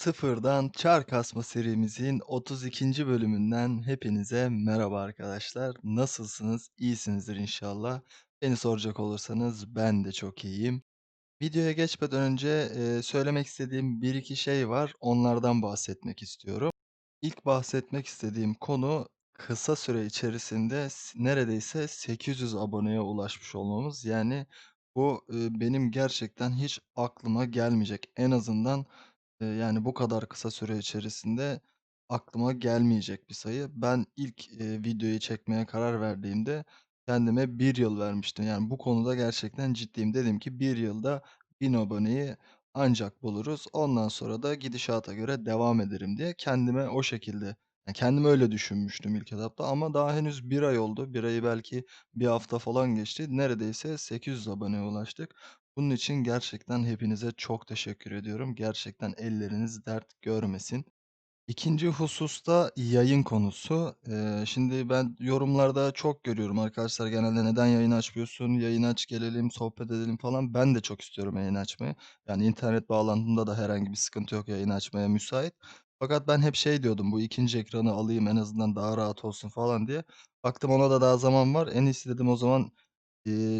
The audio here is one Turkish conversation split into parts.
Sıfırdan Çar Kasma serimizin 32. bölümünden hepinize merhaba arkadaşlar. Nasılsınız? İyisinizdir inşallah. Beni soracak olursanız ben de çok iyiyim. Videoya geçmeden önce e, söylemek istediğim bir iki şey var. Onlardan bahsetmek istiyorum. İlk bahsetmek istediğim konu kısa süre içerisinde neredeyse 800 aboneye ulaşmış olmamız. Yani bu e, benim gerçekten hiç aklıma gelmeyecek. En azından Yani, bu kadar kısa süre içerisinde aklıma gelmeyecek bir sayı. Ben ilk, eee, videoyu çekmeye karar verdiğimde kendime bir yıl vermiştim. Yani, bu konuda gerçekten ciddiyim. Dedim ki bir yılda 1000 aboneyi ancak buluruz. Ondan sonra da gidişata göre devam ederim diye kendime o şekilde, ya, kendimi öyle düşünmüştüm ilk etapta ama daha henüz bir ay oldu. Bir ayı belki bir hafta falan geçti. Neredeyse 800 aboneye ulaştık. Bunun için gerçekten hepinize çok teşekkür ediyorum. Gerçekten elleriniz dert görmesin. İkinci hususta yayın konusu. Eee, şimdi ben yorumlarda çok görüyorum arkadaşlar genelde neden yayın açmıyorsun, yayın aç gelelim, sohbet edelim falan. Ben de çok istiyorum yayın açmayı. Yani internet bağlantımda da herhangi bir sıkıntı yok yayın açmaya müsait. Fakat ben hep şey diyordum bu ikinci ekranı alayım en azından daha rahat olsun falan diye. Baktım ona da daha zaman var. En iyisi dedim o zaman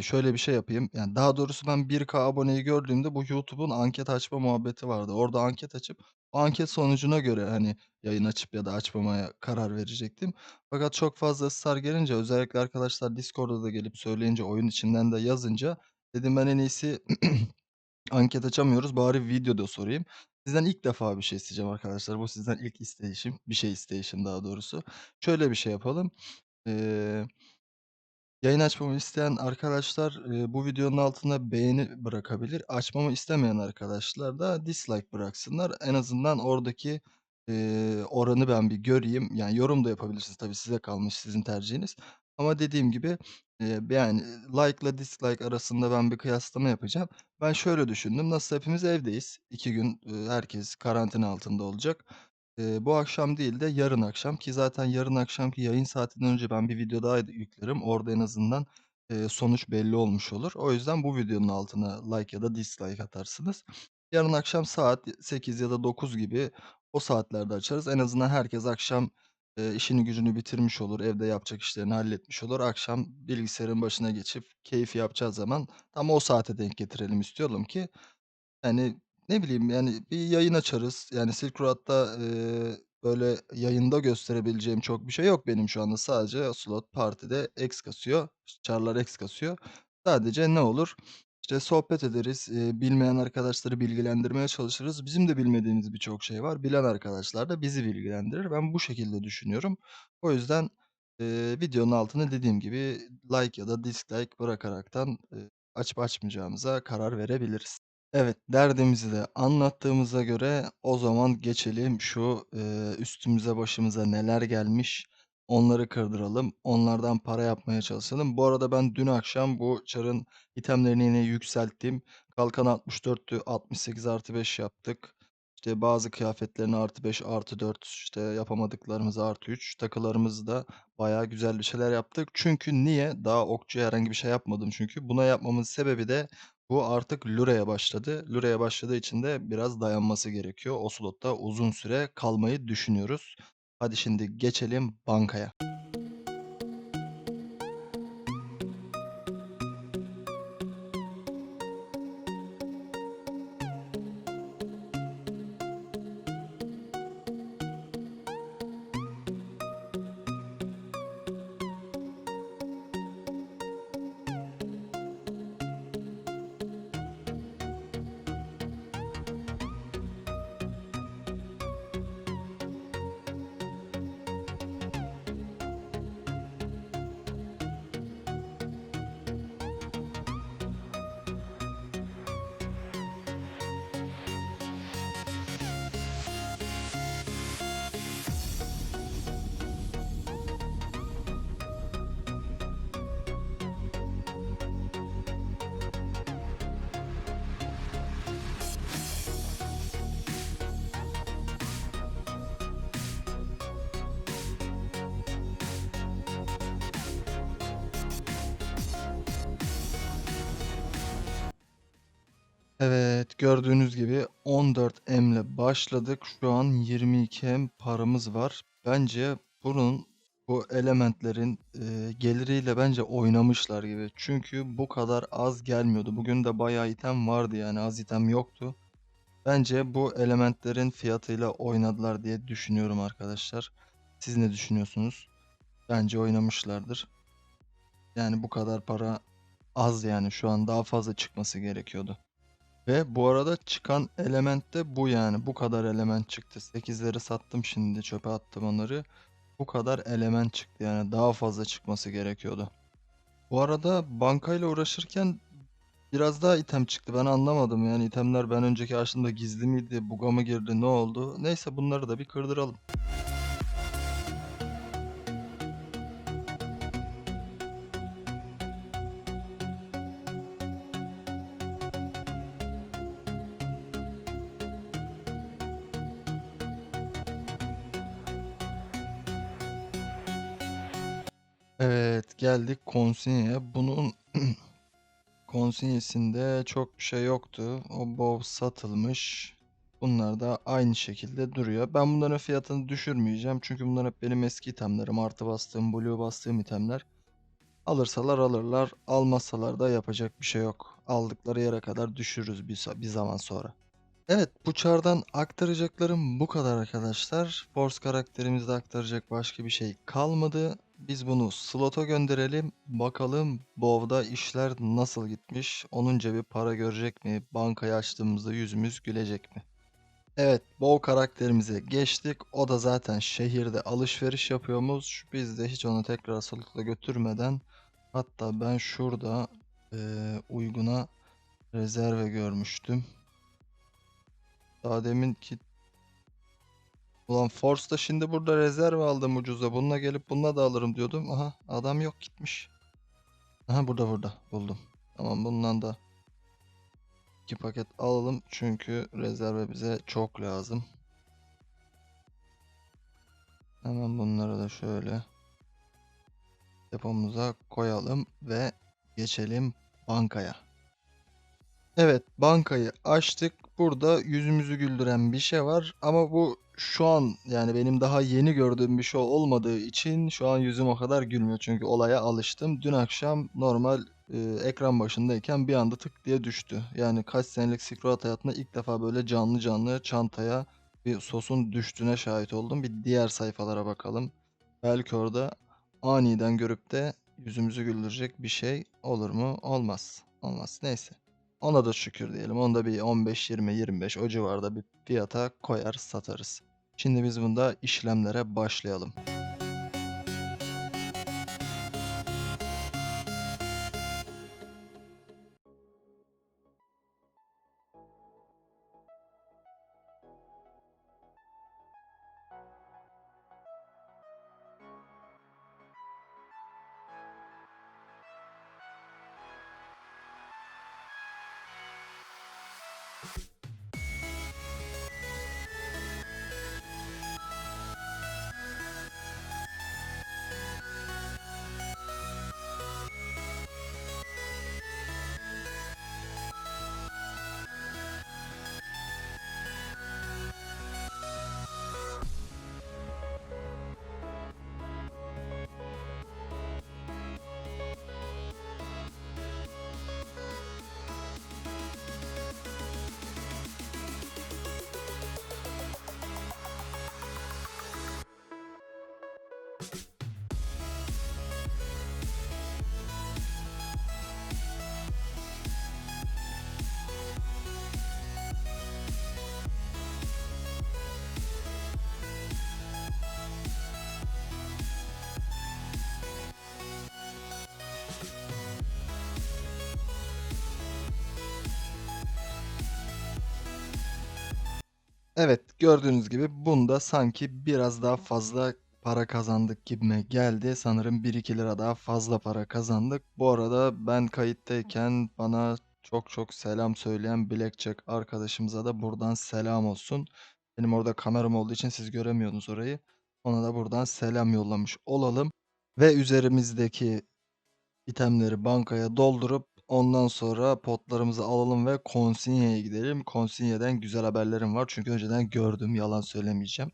Şöyle bir şey yapayım, yani, daha doğrusu ben 1.000 aboneyi gördüğümde bu YouTube'un anket açma muhabbeti vardı. Orada anket açıp o anket sonucuna göre, hani, yayın açıp ya da açmamaya karar verecektim. Fakat çok fazla ısrar gelince özellikle arkadaşlar Discord'da da gelip söyleyince, oyun içinden de yazınca dedim ben en iyisi anket açamıyoruz, bari videoda sorayım. Sizden ilk defa bir şey isteyeceğim arkadaşlar. Bu sizden ilk isteyişim, bir şey isteyişim daha doğrusu. Şöyle bir şey yapalım. Eee Yayın açmamı isteyen arkadaşlar, eee, bu videonun altına beğeni bırakabilir. Açmamı istemeyen arkadaşlar da dislike bıraksınlar. En azından oradaki, eee, oranı ben bir göreyim. Yani yorum da yapabilirsiniz tabii size kalmış, sizin tercihiniz. Ama dediğim gibi, eee, yani like ile dislike arasında ben bir kıyaslama yapacağım. Ben şöyle düşündüm, nasılsa hepimiz evdeyiz. 2 gün, eee, herkes karantina altında olacak. Bu akşam değil de yarın akşam ki zaten yarın akşamki yayın saatinden önce ben bir video daha yüklerim. Orada en azından, eee, sonuç belli olmuş olur. O yüzden bu videonun altına like ya da dislike atarsınız. Yarın akşam saat 8 ya da 9 gibi o saatlerde açarız. En azından herkes akşam, eee, işini gücünü bitirmiş olur, evde yapacak işlerini halletmiş olur. Akşam bilgisayarın başına geçip keyif yapacağı zaman tam o saate denk getirelim istiyorum ki yani, ne bileyim, yani, bir yayın açarız. Yani, Silk Road'da, eee, böyle yayında gösterebileceğim çok bir şey yok benim şu anda. Sadece slot partide X kasıyor, çarlar X kasıyor. Sadece ne olur? İşte, sohbet ederiz, eee, bilmeyen arkadaşları bilgilendirmeye çalışırız. Bizim de bilmediğimiz birçok şey var. Bilen arkadaşlar da bizi bilgilendirir. Ben bu şekilde düşünüyorum. O yüzden, eee, videonun altına dediğim gibi like ya da dislike bırakaraktan, eee, açıp açmayacağımıza karar verebiliriz. Evet, derdimizi de anlattığımıza göre o zaman geçelim şu, eee, üstümüze başımıza neler gelmiş onları kırdıralım. Onlardan para yapmaya çalışalım. Bu arada ben dün akşam bu çarın itemlerini yine yükselttim. Kalkan 64'tü, 68+5 yaptık. İşte bazı kıyafetlerini +5, +4, işte yapamadıklarımızı +3, takılarımızı da bayağı güzel bir şeyler yaptık. Çünkü niye? Daha okçuya herhangi bir şey yapmadım çünkü. Buna yapmamın sebebi de bu artık Lure'ye başladı. Lure'ye başladığı için de biraz dayanması gerekiyor. O slotta uzun süre kalmayı düşünüyoruz. Hadi şimdi geçelim bankaya. Evet, gördüğünüz gibi 14M ile başladık. Şu an 22M paramız var. Bence bunun, bu elementlerin, eee, geliriyle bence oynamışlar gibi. Çünkü bu kadar az gelmiyordu. Bugün de bayağı item vardı yani az item yoktu. Bence bu elementlerin fiyatıyla oynadılar diye düşünüyorum arkadaşlar. Siz ne düşünüyorsunuz? Bence oynamışlardır. Yani bu kadar para az yani şu an daha fazla çıkması gerekiyordu. Ve bu arada çıkan element de bu yani. Bu kadar element çıktı. 8'leri sattım şimdi çöpe attım onları. Bu kadar element çıktı yani daha fazla çıkması gerekiyordu. Bu arada bankayla uğraşırken biraz daha item çıktı. Ben anlamadım yani itemler ben önceki açtığımda gizli miydi, buga mı girdi, ne oldu? Neyse bunları da bir kırdıralım. Evet geldik konsinyeye. Bunun konsinyesinde çok bir şey yoktu. O bow satılmış. Bunlar da aynı şekilde duruyor. Ben bunların fiyatını düşürmeyeceğim. Çünkü bunlar hep benim eski itemlerim. Artı bastığım, blue bastığım itemler. Alırsalar alırlar. Almazsalar da yapacak bir şey yok. Aldıkları yere kadar düşürürüz bir, bir zaman sonra. Evet, bu çardan aktaracaklarım bu kadar arkadaşlar. Force karakterimizde aktaracak başka bir şey kalmadı. Biz bunu slota gönderelim. Bakalım Bov'da işler nasıl gitmiş? Onun cebi para görecek mi? Bankayı açtığımızda yüzümüz gülecek mi? Evet, Bov karakterimize geçtik. O da zaten şehirde alışveriş yapıyormuş. Biz de hiç onu tekrar slota götürmeden hatta ben şurada eee, uyguna rezerve görmüştüm. Daha demin ki Ulan Force'da şimdi burada rezerv aldım ucuza. Bununla gelip bununla da alırım diyordum. Aha adam yok gitmiş. Aha burada burada buldum. Tamam bundan da iki paket alalım. Çünkü rezerve bize çok lazım. Hemen bunları da şöyle depomuza koyalım ve geçelim bankaya. Evet, bankayı açtık. Burada yüzümüzü güldüren bir şey var ama bu şu an yani benim daha yeni gördüğüm bir şey olmadığı için şu an yüzüm o kadar gülmüyor çünkü olaya alıştım. Dün akşam normal e, ekran başındayken bir anda tık diye düştü. Yani kaç senelik Scroll hayatımda ilk defa böyle canlı canlı çantaya bir sosun düştüğüne şahit oldum. Bir diğer sayfalara bakalım. Belki orada aniden görüp de yüzümüzü güldürecek bir şey olur mu? Olmaz. Olmaz. Neyse. Ona da şükür diyelim. Onu da bir 15, 20, 25 o civarda bir fiyata koyar satarız. Şimdi biz bunda işlemlere başlayalım. Evet, gördüğünüz gibi bunda sanki biraz daha fazla para kazandık gibime geldi. Sanırım 1-2 lira daha fazla para kazandık. Bu arada ben kayıttayken bana çok çok selam söyleyen Blackjack arkadaşımıza da buradan selam olsun. Benim orada kameram olduğu için siz göremiyordunuz orayı. Ona da buradan selam yollamış olalım. Ve üzerimizdeki itemleri bankaya doldurup Ondan sonra potlarımızı alalım ve konsinyeye gidelim. Konsinyeden güzel haberlerim var çünkü önceden gördüm, yalan söylemeyeceğim.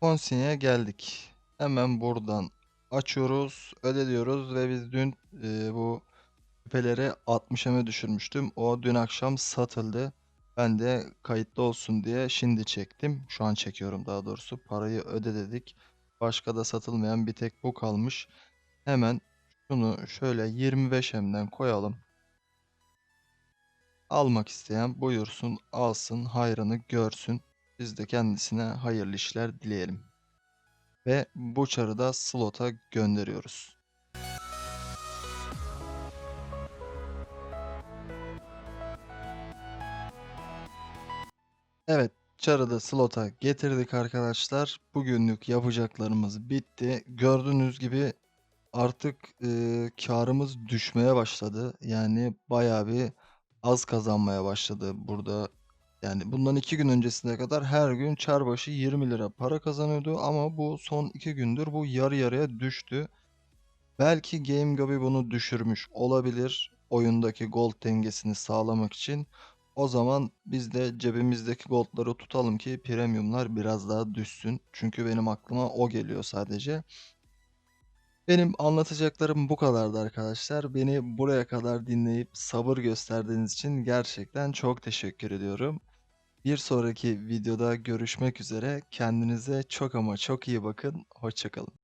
Konsinyeye geldik. Hemen buradan açıyoruz, öde diyoruz ve biz dün, eee, bu küpeleri 60 düşürmüştüm. O dün akşam satıldı. Ben de kayıtlı olsun diye şimdi çektim. Şu an çekiyorum daha doğrusu. Parayı öde dedik. Başka da satılmayan bir tek bu kalmış. Hemen şunu şöyle 25M'den koyalım. Almak isteyen buyursun, alsın, hayrını görsün. Biz de kendisine hayırlı işler dileyelim. Ve bu çarı da slota gönderiyoruz. Evet, çarı da slota getirdik arkadaşlar. Bugünlük yapacaklarımız bitti. Gördüğünüz gibi artık eee karımız düşmeye başladı. Yani bayağı bir az kazanmaya başladı burada. Yani bundan 2 gün öncesine kadar her gün çar başı 20 lira para kazanıyordu ama bu son 2 gündür bu yarı yarıya düştü. Belki GameGobi bunu düşürmüş olabilir oyundaki gold dengesini sağlamak için. O zaman biz de cebimizdeki goldları tutalım ki premiumlar biraz daha düşsün. Çünkü benim aklıma o geliyor sadece. Benim anlatacaklarım bu kadardı arkadaşlar. Beni buraya kadar dinleyip sabır gösterdiğiniz için gerçekten çok teşekkür ediyorum. Bir sonraki videoda görüşmek üzere. Kendinize çok ama çok iyi bakın. Hoşça kalın.